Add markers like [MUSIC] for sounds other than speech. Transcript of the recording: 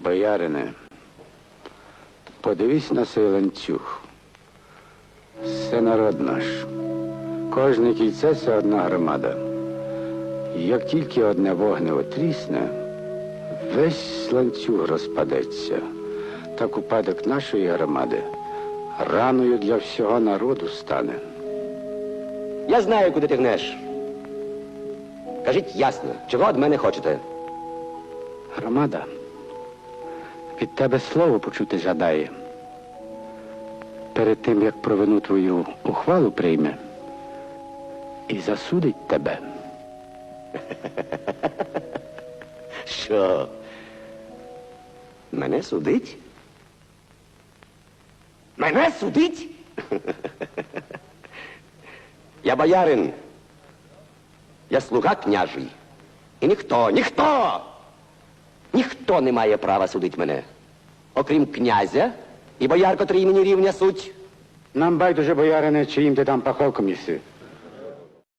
Боярине, подивись на цей ланцюг. Все народ наш. Кожне кільце це одна громада. Як тільки одне вогнево трісне, весь ланцюг розпадеться. Так упадок нашої громади раною для всього народу стане. Я знаю, куди ти гнеш. Кажіть ясно, чого від мене хочете? Громада від тебе слово почути жадає. Перед тим, як провину твою ухвалу прийме і засудить тебе. [LAUGHS] Що? Мене судить? Мене судить? [LAUGHS] Я боярин. Я слуга княжий. І ніхто, ніхто, ніхто не має права судити мене. Окрім князя і бояр, котрі мені рівня суть. Нам байдуже, боярине, чиїм ти там паховком їси.